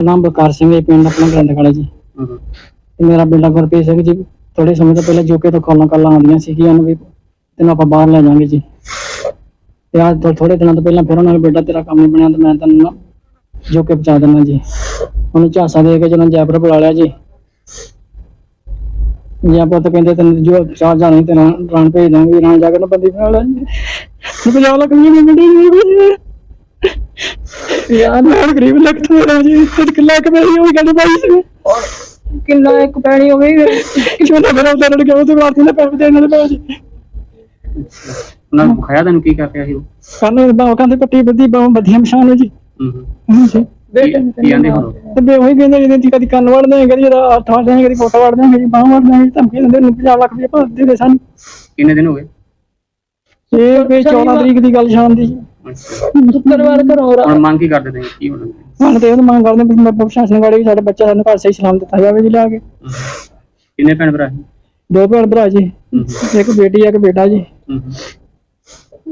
ਨਾਮ ਬਕਾਰ ਸਿੰਘ ਹੈ ਪਿੰਡ ਆਪਣਾ ਗਰੰਦ ਕਾਲੇ ਜੀ ਤੇ ਮੇਰਾ ਬੇਟਾ ਗੁਰਪ੍ਰੀਤ ਸਿੰਘ ਜੀ ਥੋੜੇ ਸਮੇਂ ਤੋਂ ਪਹਿਲਾਂ ਜੋਕੇ ਤੋਂ ਕਾਲਾਂ ਕਾਲਾਂ ਆਉਂਦੀਆਂ ਸੀਗੀਆਂ ਉਹਨੂੰ ਵੀ ਤੈਨੂੰ ਆਪਾਂ ਬਾਹਰ ਲੈ ਜਾਵਾਂਗੇ ਜੀ। ਤੇ ਅੱਜ ਤੋਂ ਥੋੜੇ ਦਿਨਾਂ ਤੋਂ ਪਹਿਲਾਂ ਫਿਰ ਉਹਨਾਂ ਨੇ ਬੇਟਾ ਤੇਰਾ ਕੰਮ ਨਹੀਂ ਬਣਿਆ ਤੇ ਮੈਂ ਤੈਨੂੰ ਨਾ ਜੋਕੇ ਪਹੁੰਚਾ ਦਿੰਦਾ ਜੀ। ਉਹਨੂੰ ਝਾਂਸਾ ਦੇ ਕੇ ਜਦੋਂ ਜੈਪੁਰ ਬੁਲਾ ਲਿਆ ਜੀ। ਜੈਪੁਰ ਤੋਂ ਕਹਿੰਦੇ ਤੈਨੂੰ ਜੋ ਚਾਰ ਜਾਣੇ ਤੇ ਰਾਂ ਭੇਜ ਦਾਂਗੇ ਰਾਂ ਜਾ ਕੇ ਨਾ ਬੰਦੀ ਬਣਾ ਲੈ ਜੀ ਪੰਜਾਹ ਲੱਖ ਨਹੀਂ ਮਿਲਦੀ ਯਾਰ ਮੈਂ ਗਰੀਬ ਲੱਖ ਤੋਂ ਮੇਰਾ ਜੀ। ਤੇ ਕਿੱਲਾ ਕਮਾਈ ਹੋਈ ਗੱਲ ਪਾਈ ਸੀ ਕਿੰਨਾ ਇੱਕ ਪੈਣੀ ਹੋ ਗਈ ਕਿਉਂ ਨਾ ਮੇਰਾ ਉਧਰ ਗਿਆ ਉਹਦੇ ਬਾਅਦ ਨਾ ਪੈਸੇ ਦੇਣ ਵਾਲੇ ਜੀ। ਉਹਨਾਂ ਨੂੰ ਖਾਇਆ ਤੈਨੂੰ ਕੀ ਕਰ ਰਿਹਾ ਸੀ ਉਹ? ਕੰਨ ਬਾਹਾਂ ਦੇ ਪੱਟੀ ਬੱਦੀ ਬਾਹਾਂ ਵਧੀਆ ਮਸ਼ਾਨ ਜੀ। ਹੂੰ ਹੂੰ। ਹਾਂ ਜੀ। ਕੀ- ਆਂਦੇ ਹੁਣ? ਤੇ ਬੇ ਉਹੀ ਕਹਿੰਦੇ ਜਿਹਦੇ ਕਦੀ ਕੰਨ ਵੜਦੇ ਕਦੀ ਇਹਦਾ ਹੱਥ ਵੜਦੇ ਕਦੀ ਫੋਟੋ ਵੜਦੇ ਕਦੀ ਬਾਹਾਂ ਵੜਦੇ ਧਮਕੀ ਦਿੰਦੇ ਨੂੰ 50 ਲੱਖ ਰੁਪਏ ਭਰ ਦੇ ਸਾਨੂੰ। ਕਿੰਨੇ ਦਿਨ ਹੋ ਗਏ? ਇਹ ਵੀ 14 ਤਰੀਕ ਦੀ ਗੱਲ ਸ਼ਾਮ ਦੀ ਸ਼ੁੱਕਰਵਾਰ ਘਰੋਂ ਹੁਣ ਮੰਗ ਕੀ ਕਰਦੇ ਤੁਸੀਂ ਕੀ ਹੋਣਾ? ਹੁਣ ਤੇ ਉਹ ਮੰਗ ਕਰਦੇ ਵੀ ਮੈਂ ਪ੍ਰਸ਼ਾਸਨ ਵਾਲੇ ਵੀ ਸਾਡੇ ਬੱਚਾ ਸਾਨੂੰ ਘਰ ਸਹੀ ਸਲਾਮ ਦਿੱਤਾ ਜਾਵੇ ਜੀ ਲਿਆ ਕੇ। ਕਿੰਨੇ ਭੈਣ ਭਰਾ ਸੀ ਦੋ ਭੈਣ ਭਰਾ ਜੀ। ਹੂੰ ਹੂੰ। ਇੱਕ ਬੇਟੀ ਇੱਕ ਬੇਟਾ ਜੀ। ਹੂੰ ਹੂੰ।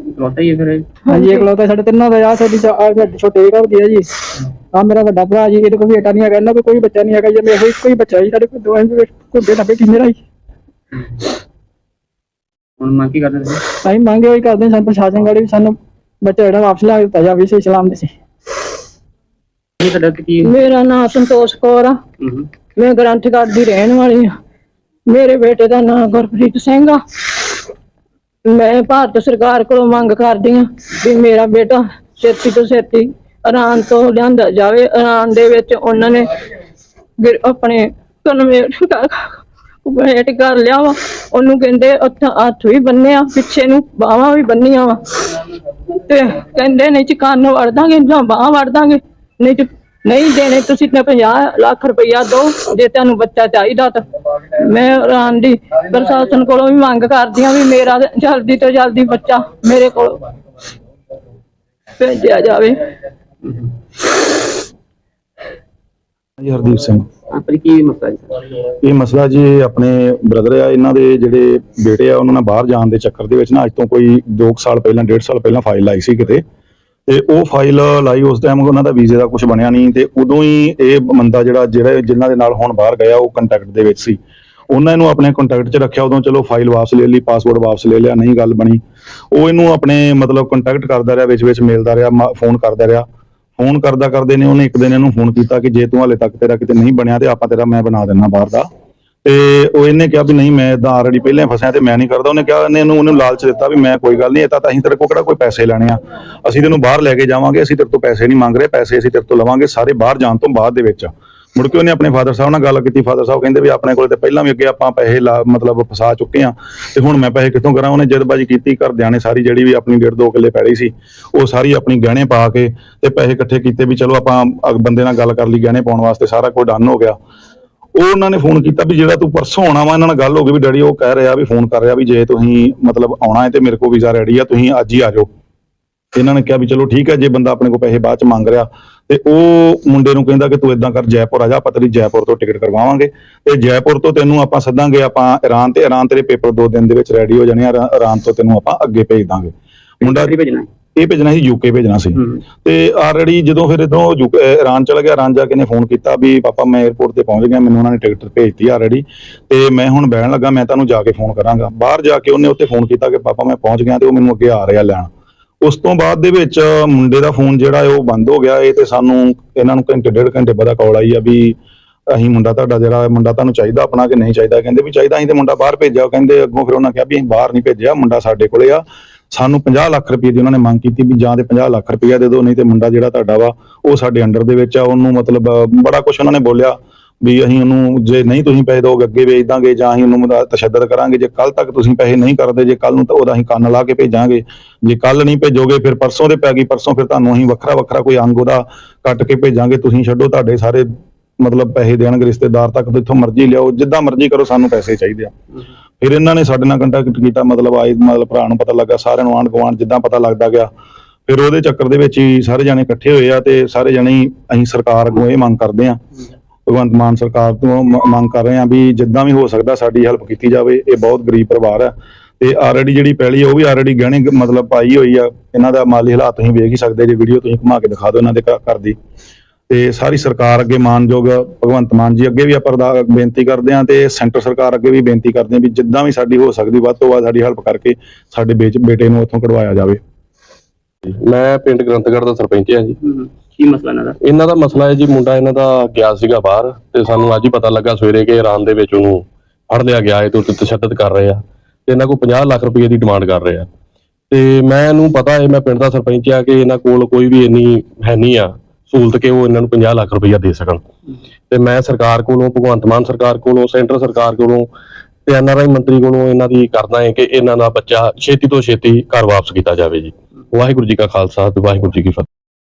ਇਕਲੌਤਾ ਹੀ ਹੈ ਫਿਰ ਇਹ? ਹਾਂਜੀ ਇਕਲੌਤਾ ਸਾਡੇ ਤਿੰਨਾਂ ਦਾ ਆ ਸਾਡੀ ਚਾ- ਆਹ ਸਾਡੀ ਛੋਟੇ ਘਰ ਦੀ ਹੈ ਜੀ। ਆ ਮੇਰਾ ਵੱਡਾ ਭਰਾ ਜੀ ਇਹਦੇ ਕੋਲ ਬੇਟਾ ਨਹੀਂ ਹੈਗਾ ਇਹਨਾਂ ਕੋਲ ਕੋਈ ਬੱਚਾ ਨਹੀਂ ਹੈਗਾ ਜੀ ਮੇਰੇ ਇੱਕੋ ਹੀ ਬੱਚਾ ਜੀ ਸਾਡੇ ਕੋਲ ਦੋਵੇਂ ਵੀ ਕੋਈ ਬੇਟਾ ਬੇਟੀ ਮੇਰਾ ਜੀ ਹੁਣ ਮੰਗ ਕੀ ਕਰਦੇ ਤੁਸੀਂ? ਅਸੀਂ ਮੰਗੇ ਹੋਈ ਕਰਦੇ ਹਾਂ ਸਾਨੂੰ ਪ੍ਰਸ਼ਾਸਨ ਗਾੜੀ ਵੀ ਸਾਨੂੰ ਬੱਚਾ ਜਿਹੜਾ ਵਾਪਸ ਲਿਆ ਕੇ ਦਿੱਤਾ ਜਾਵੇ ਸਹੀ ਸਲਾਮ ਦੇ ਸੀ। ਕੀ ਤੁਹਾਡਾ ਕੀ ਮੇਰਾ ਨਾਮ ਸੰਤੋਸ਼ ਕੌਰ ਆ। ਮੈਂ ਗ੍ਰੰਥਗੜ੍ਹ ਦੀ ਰਹਿਣ ਵਾਲੀ ਆ। ਮੇਰੇ ਬੇਟੇ ਦਾ ਨਾਮ ਗੁਰਪ੍ਰੀਤ ਸਿੰਘ ਆ। ਮੈਂ ਭਾਰਤ ਸਰਕਾਰ ਕੋਲੋਂ ਮੰਗ ਕਰਦੀ ਆ ਵੀ ਮੇਰਾ ਬੇਟਾ ਛੇਤੀ ਤੋਂ ਛੇਤੀ ਇਰਾਨ ਤੋਂ ਲਿਆਂਦਾ ਜਾਵੇ। ਇਰਾਨ ਦੇ ਵਿੱਚ ਉਹਨਾਂ ਨੇ ਗਿਰ- ਆਪਣੇ ਕਨਵੇਟ ਵੇਟ ਕਰ ਲਿਆ ਵਾ। ਉਹਨੂੰ ਕਹਿੰਦੇ ਉੱਥੇ ਹੱਥ ਵੀ ਬੰਨੇ ਆ ਪਿੱਛੇ ਨੂੰ ਬਾਹਾਂ ਵੀ ਬੰਨੀਆਂ ਵਾ। ਤੇ ਕਹਿੰਦੇ ਨਹੀਂ ਚ ਕੰਨ ਵੜ ਦਾਂਗੇ, ਜਾਂ ਬਾਹ ਵੜ ਦਾਂਗੇ। ਨਹੀਂ ਚ ਨਹੀਂ ਦੇਣੇ, ਤੁਸੀਂ ਤੇ 50 ਲੱਖ ਰੁਪਇਆ ਦਿਓ, ਜੇ ਤੁਹਾਨੂੰ ਬੱਚਾ ਚਾਹੀਦਾ ਤਾਂ। ਮੈਂ ਰਾਂ ਦੀ, ਪ੍ਰਸ਼ਾਸਨ ਕੋਲੋਂ ਵੀ ਮੰਗ ਕਰਦੀ ਆ ਵੀ ਮੇਰਾ ਜਲਦੀ ਤੋਂ ਜਲਦੀ ਬੱਚਾ ਮੇਰੇ ਕੋਲ ਭੇਜਿਆ ਜਾਵੇ। ਜੀ ਹਰਦੀਪ ਸਿੰਘ। ਆਪਣੀ ਕੀ ਮਸਲਾ ਜੀ? ਇਹ ਮਸਲਾ ਜੀ ਆਪਣੇ ਬ੍ਰਦਰ ਆ ਇਹਨਾਂ ਦੇ ਜਿਹੜੇ ਬੇਟੇ ਆ ਉਹਨਾਂ ਨੇ ਬਾਹਰ ਜਾਣ ਦੇ ਚੱਕਰ ਦੇ ਵਿੱਚ ਨਾ ਅੱਜ ਤੋਂ ਕੋਈ 2 ਸਾਲ ਪਹਿਲਾਂ 1.5 ਸਾਲ ਪਹਿਲਾਂ ਫਾਈਲ ਲਾਈ ਸੀ ਕਿਤੇ। ਤੇ ਉਹ ਫਾਈਲ ਲਾਈ ਉਸ ਟਾਈਮ ਉਹਨਾਂ ਦਾ ਵੀਜ਼ੇ ਦਾ ਕੁਝ ਬਣਿਆ ਨਹੀਂ ਤੇ ਉਦੋਂ ਹੀ ਇਹ ਬੰਦਾ ਜਿਹੜਾ ਜਿਹੜਾ ਜਿਨ੍ਹਾਂ ਦੇ ਨਾਲ ਹੁਣ ਬਾਹਰ ਗਿਆ ਉਹ ਕੰਟੈਕਟ ਦੇ ਵਿੱਚ ਸੀ। ਉਹਨਾਂ ਨੂੰ ਆਪਣੇ ਕੰਟੈਕਟ 'ਚ ਰੱਖਿਆ ਉਦੋਂ ਚਲੋ ਫਾਈਲ ਵਾਪਸ ਲੈ ਲਈ ਪਾਸਪੋਰਟ ਵਾਪਸ ਲੈ ਲਿਆ ਨਹੀਂ ਗੱਲ ਬਣੀ। ਉਹ ਇਹਨੂੰ ਆਪਣੇ ਮਤਲਬ ਕੰਟੈਕਟ ਕਰਦਾ ਰਿਹਾ ਵਿੱਚ ਵਿੱਚ ਮਿਲਦਾ ਰਿਹਾ ਫੋਨ ਕਰਦਾ ਰਿਹਾ। ਫੋਨ ਕਰਦਾ ਕਰਦੇ ਨੇ, ਉਹਨੇ ਇੱਕ ਦਿਨ ਇਹਨੂੰ ਫੋਨ ਕੀਤਾ ਕਿ ਜੇ ਤੂੰ ਹਾਲੇ ਤੱਕ ਤੇਰਾ ਕਿਤੇ ਨਹੀਂ ਬਣਿਆ ਤੇ ਆਪਾਂ ਤੇਰਾ ਮੈਂ ਬਣਾ ਦਿੰਨਾ ਬਾਹਰ ਦਾ। ਤੇ ਉਹ ਇਹਨੇ ਕਿਹਾ ਵੀ ਨਹੀਂ, ਮੈਂ ਇਦਾਂ ਆਲਰੇਡੀ ਪਹਿਲਾਂ ਫਸਿਆ ਤੇ ਮੈਂ ਨਹੀਂ ਕਰਦਾ। ਉਹਨੇ ਕਿਹਾ ਇਹਨੇ ਇਹਨੂੰ ਉਹਨੂੰ ਲਾਲਚ ਦਿੱਤਾ ਵੀ ਮੈਂ ਕੋਈ ਗੱਲ ਨਹੀਂ, ਇਹ ਤਾਂ ਅਸੀਂ ਤੇਰੇ ਕੋਲ ਕਿਹੜਾ ਕੋਈ ਪੈਸੇ ਲੈਣੇ ਆ? ਅਸੀਂ ਤੈਨੂੰ ਬਾਹਰ ਲੈ ਕੇ ਜਾਵਾਂਗੇ, ਅਸੀਂ ਤੇਰੇ ਤੋਂ ਪੈਸੇ ਨਹੀਂ ਮੰਗ ਰਹੇ, ਪੈਸੇ ਅਸੀਂ ਤੇਰੇ ਤੋਂ ਲਵਾਂਗੇ ਸਾਰੇ ਬਾਹਰ ਜਾਣ ਤੋਂ ਬਾਅਦ ਦੇ ਵਿੱਚ। ਮੁੜ ਕੇ ਉਹਨੇ ਆਪਣੇ ਫਾਦਰ ਸਾਹਿਬ ਨਾਲ ਗੱਲ ਕੀਤੀ, ਫਾਦਰ ਸਾਹਿਬ ਕਹਿੰਦੇ ਵੀ ਆਪਣੇ ਕੋਲ ਤੇ ਪਹਿਲਾਂ ਵੀ ਅੱਗੇ ਆਪਾਂ ਪੈਸੇ ਲਾ- ਮਤਲਬ ਫਸਾ ਚੁੱਕੇ ਆ ਤੇ ਹੁਣ ਮੈਂ ਪੈਸੇ ਕਿੱਥੋਂ ਕਰਾਂ? ਉਹਨੇ ਜਦਬਾਜੀ ਕੀਤੀ, ਘਰਦਿਆਂ ਨੇ ਸਾਰੀ ਜਿਹੜੀ ਵੀ ਆਪਣੀ ਡੇਢ ਦੋ ਕਿੱਲੇ ਪੈੜੀ ਸੀ, ਉਹ ਸਾਰੀ ਆਪਣੀ ਗਹਿਣੇ ਪਾ ਕੇ ਤੇ ਪੈਸੇ ਇਕੱਠੇ ਕੀਤੇ ਵੀ ਚਲੋ ਆਪਾਂ ਬੰਦੇ ਨਾਲ ਗੱਲ ਕਰ ਲਈ ਗਹਿਣੇ ਪਾਉਣ ਵਾਸਤੇ, ਸਾਰਾ ਕੁਝ ਡਨ ਹੋ ਗਿਆ। ਉਹ ਉਹਨਾਂ ਨੇ ਫੋਨ ਕੀਤਾ ਵੀ ਜਿਹੜਾ ਤੂੰ ਪਰਸੋਂ ਆਉਣਾ ਵਾ, ਇਹਨਾਂ ਨਾਲ ਗੱਲ ਹੋ ਗਈ ਵੀ ਡੈਡੀ ਉਹ ਕਹਿ ਰਿਹਾ ਵੀ ਫੋਨ ਕਰ ਰਿਹਾ ਵੀ ਜੇ ਤੁਸੀਂ ਮਤਲਬ ਆਉਣਾ ਹੈ ਤੇ ਮੇਰੇ ਕੋਲ ਵੀਜ਼ਾ ਰੈਡੀ ਆ, ਤੁਸੀਂ ਅੱਜ ਹੀ ਆ ਜਾਓ। ਇਹਨਾਂ ਨੇ ਕਿਹਾ ਵੀ ਚਲੋ ਠੀਕ ਹੈ, ਜੇ ਬੰਦਾ ਆਪਣੇ ਕੋਲ ਪੈਸੇ ਬਾਅਦ ਚ ਮੰਗ ਰਿਹਾ ਤੇ ਉਹ ਮੁੰਡੇ ਨੂੰ ਕਹਿੰਦਾ ਕਿ ਤੂੰ ਇਦਾਂ ਕਰ ਜੈਪੁਰ ਆ ਜਾ ਆਪਾਂ ਤੇਰੀ ਜੈਪੁਰ ਤੋਂ ਟਿਕਟ ਕਰਵਾਵਾਂਗੇ। ਤੇ ਜੈਪੁਰ ਤੋਂ ਤੈਨੂੰ ਆਪਾਂ ਸੱਦਾਂਗੇ ਆਪਾਂ ਇਰਾਨ ਤੇ ਇਰਾਨ ਤੇਰੇ ਪੇਪਰ ਦੋ ਦਿਨ ਦੇ ਵਿੱਚ ਰੈਡੀ ਹੋ ਜਾਣੇ ਆ ਇਰਾਨ ਤੋਂ ਤੈਨੂੰ ਆਪਾਂ ਅੱਗੇ ਭੇਜ ਦਾਂਗੇ। ਮੁੰਡਾ ਮੁੰਡਾ ਭੇਜਣਾ? ਇਹ ਭੇਜਣਾ ਸੀ ਯੂਕੇ ਭੇਜਣਾ ਸੀ। ਤੇ ਆਲਰੇਡੀ ਜਦੋਂ ਫਿਰ ਇਧਰੋਂ ਇਰਾਨ ਚਲਾ ਗਿਆ ਇਰਾਨ ਜਾ ਕੇ ਨੇ ਫੋਨ ਕੀਤਾ ਵੀ ਪਾਪਾ ਮੈਂ 에어ਪੋਰਟ ਤੇ ਪਹੁੰਚ ਗਿਆ ਮੈਨੂੰ ਉਹਨਾਂ ਨੇ ਟਿਕਟ ਭੇਜਤੀ ਆਲਰੇਡੀ ਤੇ ਮੈਂ ਹੁਣ ਬਹਿਣ ਲੱਗਾ ਮੈਂ ਤੁਹਾਨੂੰ ਜਾ ਕੇ ਫੋਨ ਕਰਾਂਗਾ। ਬਾਹਰ ਜਾ ਕੇ ਉਹਨੇ ਉੱਥੇ ਫੋਨ ਕੀਤਾ ਕਿ ਪਾਪਾ ਮੈਂ ਪਹੁੰਚ ਗਿਆ ਤੇ ਉਹ ਮੈਨੂੰ ਅੱਗੇ ਆ ਰਿਹਾ ਲੈਣ। ਉਸ ਤੋਂ ਬਾਅਦ ਦੇ ਵਿੱਚ ਮੁੰਡੇ ਦਾ ਫੋਨ ਜਿਹੜਾ ਹੈ ਉਹ ਬੰਦ ਹੋ ਗਿਆ। ਇਹ ਤੇ ਸਾਨੂੰ ਇਹਨਾਂ ਨੂੰ ਘੰਟੇ, ਡੇਢ ਘੰਟੇ ਬਾਅਦ ਕਾਲ ਆਈ ਆ ਵੀ ਅਸੀਂ ਮੁੰਡਾ ਤੁਹਾਡਾ ਜਿਹੜਾ, ਮੁੰਡਾ ਤੁਹਾਨੂੰ ਚਾਹੀਦਾ ਆਪਣਾ ਕਿ ਨਹੀਂ ਚਾਹੀਦਾ। ਕਹਿੰਦੇ ਵੀ ਚਾਹੀਦਾ, ਅਸੀਂ ਤੇ ਮੁੰਡਾ ਬਾਹਰ ਭੇਜਿਆ। ਕਹਿੰਦੇ ਅੱਗੋਂ ਫਿਰ ਉਹਨਾਂ ਕਿਹਾ ਵੀ ਅਸੀਂ ਬਾਹਰ ਨਹੀਂ ਭੇਜਿਆ, ਮੁੰਡਾ ਸਾਡੇ ਕੋਲੇ ਆ। ਸਾਨੂੰ 50 ਲੱਖ ਰੁਪਏ ਦੀ ਉਹਨਾਂ ਨੇ ਮੰਗ ਕੀਤੀ ਵੀ ਜਾਂ ਤੇ 50 ਲੱਖ ਰੁਪਏ ਦੇ ਦਿਓ, ਨਹੀਂ ਤੇ ਮੁੰਡਾ ਜਿਹੜਾ ਤੁਹਾਡਾ ਵਾ, ਉਹ ਸਾਡੇ ਅੰਡਰ ਦੇ ਵਿੱਚ ਆ। ਉਹਨੂੰ ਮਤਲਬ ਬੜਾ ਕੁਝ ਉਹਨਾਂ ਨੇ ਬੋਲਿਆ। ਵੀ ਅਸੀਂ ਉਹਨੂੰ ਜੇ ਨਹੀਂ ਤੁਸੀਂ ਪੈਸੇ ਦੋਗੇ ਅੱਗੇ ਵੇਚ ਦਾਂਗੇ ਜਾਂ ਅਸੀਂ ਉਹਨੂੰ ਤਸ਼ੱਦਦ ਕਰਾਂਗੇ। ਜੇ ਕੱਲ ਤੱਕ ਤੁਸੀਂ ਪੈਸੇ ਨਹੀਂ ਕਰਦੇ, ਜੇ ਕੱਲ ਨੂੰ ਤਾਂ ਉਹਦਾ ਅਸੀਂ ਕੰਨ ਲਾ ਕੇ ਭੇਜਾਂਗੇ। ਜੇ ਕੱਲ ਨਹੀਂ ਭੇਜੋਗੇ, ਫਿਰ ਪਰਸੋਂ ਦੇ ਪੈ ਗਈ, ਪਰਸੋਂ ਫਿਰ ਤੁਹਾਨੂੰ ਅਸੀਂ ਵੱਖਰਾ ਵੱਖਰਾ ਕੋਈ ਅੰਗ ਉਹਦਾ ਕੱਟ ਕੇ ਭੇਜਾਂਗੇ। ਤੁਸੀਂ ਛੱਡੋ ਤੁਹਾਡੇ ਸਾਰੇ ਮਤਲਬ ਪੈਸੇ ਦੇਣਗੇ, ਰਿਸ਼ਤੇਦਾਰ ਤੱਕ ਇੱਥੋਂ ਮਰਜ਼ੀ ਲਿਆਓ, ਜਿੱਦਾਂ ਮਰਜ਼ੀ ਕਰੋ, ਸਾਨੂੰ ਪੈਸੇ ਚਾਹੀਦੇ ਆ। ਫਿਰ ਇਹਨਾਂ ਨੇ ਸਾਡੇ ਨਾਲ ਕੰਟੈਕਟ ਕੀਤਾ, ਮਤਲਬ ਆਏ, ਮਤਲਬ ਭਰਾ ਨੂੰ ਪਤਾ ਲੱਗਾ, ਸਾਰਿਆਂ ਨੂੰ ਆਂਢ ਗੁਆਂਢ ਜਿੱਦਾਂ ਪਤਾ ਲੱਗਦਾ ਗਿਆ। ਫਿਰ ਉਹਦੇ ਚੱਕਰ ਦੇ ਵਿੱਚ ਹੀ ਸਾਰੇ ਜਾਣੇ ਇਕੱਠੇ ਹੋਏ ਆ ਤੇ ਸਾਰੇ ਜਾਣੇ ਅਸੀਂ ਸਰਕਾਰ ਅੱਗੋਂ ਇਹ ਮੰਗ ਕਰਦੇ ਆ ਭਗਵੰਤ ਮਾਨ ਸਰਕਾਰ ਤੋਂ ਮੰਗ ਕਰ ਰਹੇ ਆ ਵੀ ਜਿੱਦਾਂ ਵੀ ਹੋ ਸਕਦਾ ਸਾਡੀ ਹੈਲਪ ਕੀਤੀ ਜਾਵੇ ਇਹ ਬਹੁਤ ਗਰੀਬ ਪਰਿਵਾਰ ਆ ਤੇ ਆਲਰੇਡੀ ਜਿਹੜੀ ਆ ਉਹ ਵੀ ਆਲਰੇਡੀ ਗਹਿਣੇ ਮਤਲਬ ਪਾਈ ਹੋਈ ਆ ਇਹਨਾਂ ਦਾ ਮਾਲੀ ਹਾਲਾਤ ਤੁਸੀਂ ਵੇਖ ਹੀ ਸਕਦੇ ਜੇ ਵੀਡੀਓ ਤੁਸੀਂ ਘੁਮਾ ਕੇ ਦਿਖਾ ਦਿਓ ਇਹਨਾਂ ਦੇ ਘਰ ਦੀ। ਤੇ ਸਾਰੀ ਸਰਕਾਰ ਅੱਗੇ ਮਾਨਯੋਗ ਭਗਵੰਤ ਮਾਨ ਜੀ ਅੱਗੇ ਵੀ ਆਪਾਂ ਬੇਨਤੀ ਕਰਦੇ ਹਾਂ ਤੇ ਸੈਂਟਰ ਸਰਕਾਰ ਅੱਗੇ ਵੀ ਬੇਨਤੀ ਕਰਦੇ ਹਾਂ ਵੀ ਜਿੱਦਾਂ ਵੀ ਸਾਡੀ ਹੋ ਸਕਦੀ ਵੱਧ ਤੋਂ ਵੱਧ ਸਾਡੀ ਹੈਲਪ ਕਰਕੇ ਸਾਡੇ ਬੇਚ- ਬੇਟੇ ਨੂੰ ਉੱਥੋਂ ਕਢਵਾਇਆ ਜਾਵੇ। ਮੈਂ ਪਿੰਡ ਗ੍ਰੰਥਗੜ੍ਹ ਦਾ ਸਰਪੰਚ ਹਾਂ ਜੀ। ਕੀ ਮਸਲਾ ਇਹਨਾਂ ਦਾ? ਇਹਨਾਂ ਦਾ ਮਸਲਾ ਹੈ ਜੀ ਮੁੰਡਾ ਇਹਨਾਂ ਦਾ ਗਿਆ ਸੀਗਾ ਬਾਹਰ ਤੇ ਸਾਨੂੰ ਅੱਜ ਹੀ ਪਤਾ ਲੱਗਾ ਸਵੇਰੇ ਕਿ ਇਰਾਨ ਦੇ ਵਿੱਚ ਉਹਨੂੰ ਫੜ ਲਿਆ ਗਿਆ ਹੈ ਤੇ ਉੱਤੇ ਤਸ਼ੱਦਦ ਕਰ ਰਹੇ ਆ ਤੇ ਇਹਨਾਂ ਕੋਲ 50 ਲੱਖ ਰੁਪਏ ਦੀ ਡਿਮਾਂਡ ਕਰ ਰਹੇ ਆ। ਤੇ ਮੈਨੂੰ ਪਤਾ ਹੈ, ਮੈਂ ਪਿੰਡ ਦਾ ਸਰਪੰਚ ਆ ਕਿ ਇਹਨਾਂ ਕੋਲ ਕੋਈ ਵੀ ਇੰਨੀ ਹੈ ਨਹੀਂ ਆ ਸਹੂਲਤ ਕਿ ਉਹ ਇਹਨਾਂ ਨੂੰ 50 ਲੱਖ ਰੁਪਇਆ ਦੇ ਸਕਣ। ਤੇ ਮੈਂ ਸਰਕਾਰ ਕੋਲੋਂ, ਭਗਵੰਤ ਮਾਨ ਸਰਕਾਰ ਕੋਲੋਂ, ਸੈਂਟਰ ਸਰਕਾਰ ਕੋਲੋਂ ਤੇ ਐਨਆਰਆਈ ਮੰਤਰੀ ਕੋਲੋਂ ਇਹਨਾਂ ਦੀ ਕਰਦਾ ਹੈ ਕਿ ਇਹਨਾਂ ਦਾ ਬੱਚਾ ਛੇਤੀ ਤੋਂ ਛੇਤੀ ਘਰ ਵਾਪਸ ਕੀਤਾ ਜਾਵੇ ਜੀ। ਵਾਹਿਗੁਰੂ ਜੀ ਕਾ ਖਾਲਸਾ ਤੇ ਵਾਹਿਗੁਰੂ ਜੀ ਕੀ ਫਤਿਹ।